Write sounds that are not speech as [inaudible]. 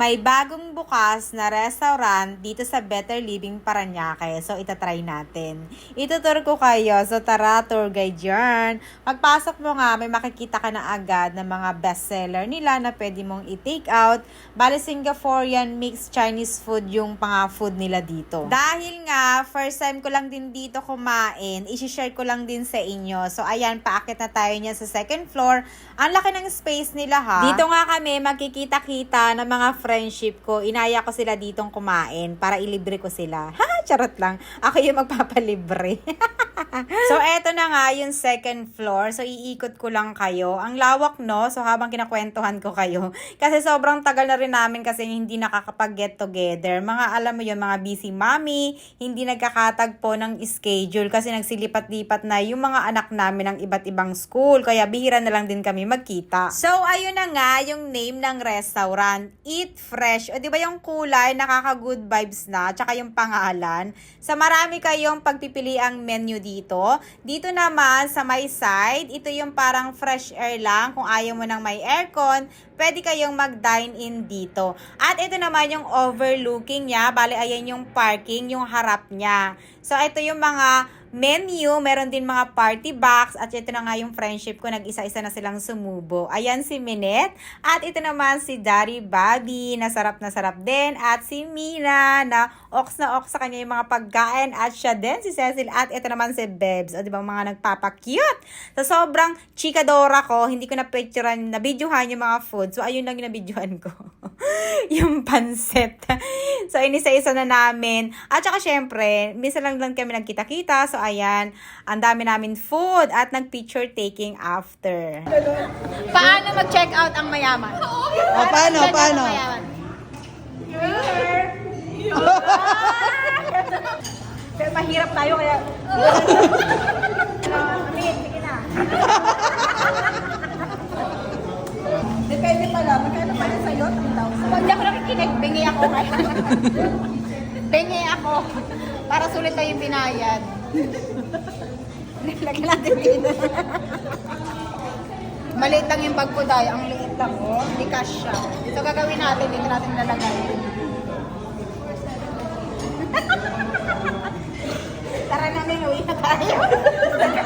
may bagong bukas na restaurant dito sa Better Living Paranaque. So, itatry natin. Itutur ko kayo. So, tara, tour guide yan. Pagpasok mo nga, may makikita ka na agad ng mga bestseller nila na pwede mong i-take out. Bali, Singaporean mixed Chinese food yung pang food nila dito. Dahil nga, first time ko lang din dito kumain, isi-share ko lang din sa inyo. So, ayan, paakit na tayo niya sa second floor. Ang laki ng space nila ha. Dito nga kami magkikita-kita ng mga friendship ko. Inaya ko sila ditong kumain para ilibre ko sila. [laughs] Ha, charot lang. Ako yung magpapalibre. [laughs] [laughs] so, eto na nga yung second floor. So, iikot ko lang kayo. Ang lawak, no? So, habang kinakwentuhan ko kayo. [laughs] Kasi sobrang tagal na rin namin kasi hindi nakakapag-get together. Mga, alam mo yun, mga busy mommy, hindi nagkakatagpo ng schedule kasi nagsilipat-lipat na yung mga anak namin ng iba't ibang school. Kaya bihira na lang din kami magkita. So, ayun na nga yung name ng restaurant. Eat Fresh. O, di ba yung kulay, nakaka-good vibes na. Tsaka yung pangalan. Sa marami kayong pagpipili ang menu dito. Dito naman, sa my side, ito yung parang fresh air lang. Kung ayaw mo ng may aircon, pwede kayong mag-dine in dito. At ito naman yung overlooking niya. Bali, ayan yung parking, yung harap niya. So, ito yung mga menu, meron din mga party box, at ito na nga yung friendship ko, nag-isa-isa na silang sumubo. Ayan si Minette, at ito naman si Dari Bobby, na sarap na sarap din, at si Mina, na ox na ox sa kanya yung mga pagkain, at siya din, si Cecil, at ito naman si Bebs, o di ba mga nagpapa-cute. So, sobrang chikadora ko, hindi ko na picturean, na videohan yung mga food, so ayun lang yung nabidyohan ko. [laughs] yung pansit. So, inisa-isa na namin. At saka, syempre, minsan lang lang kami nagkita-kita. So, ayan, ang dami namin food at nag-picture taking after. Paano mag-check out ang mayaman? O, paano, out paano? mayaman? Pero mahirap tayo, kaya... [laughs] Amit, sige na. Ako nakikinig, [laughs] bingi ako. Para sulit tayo yung binayad. Lagyan natin dito. Maliit lang yung pagpuday. Ang liit lang, oh. Hindi cash siya. So, gagawin natin. Dito natin lalagay. [laughs] Tara na, May, uwi na tayo. [laughs]